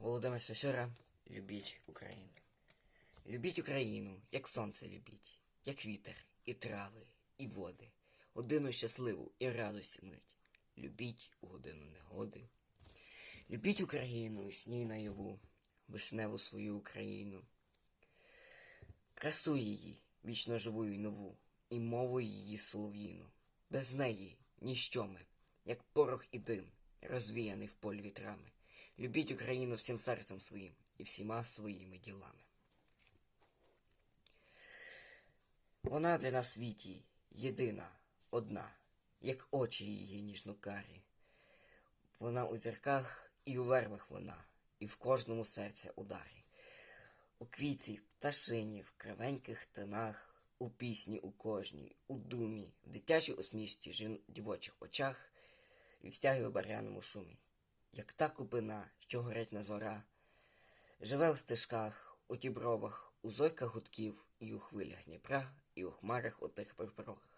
Володимир Сосюра, любіть Україну. Любіть Україну, як сонце любіть, як вітер, і трави, і води, годину щасливу і радості мить. Любіть у годину негоди. Любіть Україну, і сній наяву, вишневу свою Україну. Красу її, вічно живу і нову, і мову її солов'їну. Без неї ніщо ми, як порох і дим, розвіяний в полі вітрами. Любіть Україну всім серцем своїм і всіма своїми ділами. Вона для нас в світі єдина, одна, як очі її ніжно-карі. Вона у зірках і у вербах вона, і в кожному серця ударі. У квітці, пташині, в кривеньких тинах, у пісні у кожній, у думі, в дитячій усмішці жін... дівочих очах і в стягі у баряному шумі, як та купина, що горить на зора, живе в стежках, у дібровах, у зойках гудків, і у хвилях Дніпра, і у хмарах у тих припорогах,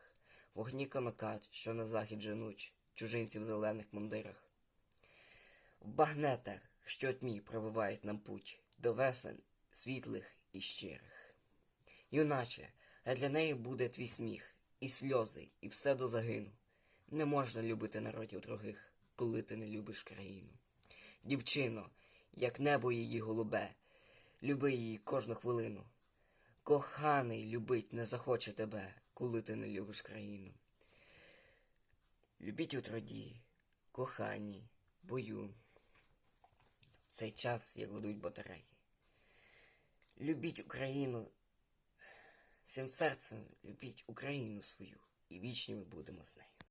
вогні конокат, що на захід женуть, чужинці в зелених мундирах, в багнетах, що тьмі пробивають нам путь до весен світлих і щирих. Юначе, а для неї буде твій сміх, і сльози, і все до загину. Не можна любити народів других, коли ти не любиш країну. Дівчино, як небо її голубе, люби її кожну хвилину. Коханий любить не захоче тебе, коли ти не любиш країну. Любіть у троді, кохані, бою. В цей час, як годуть батареї. Любіть Україну всім серцем, любіть Україну свою, і вічні ми будемо з нею.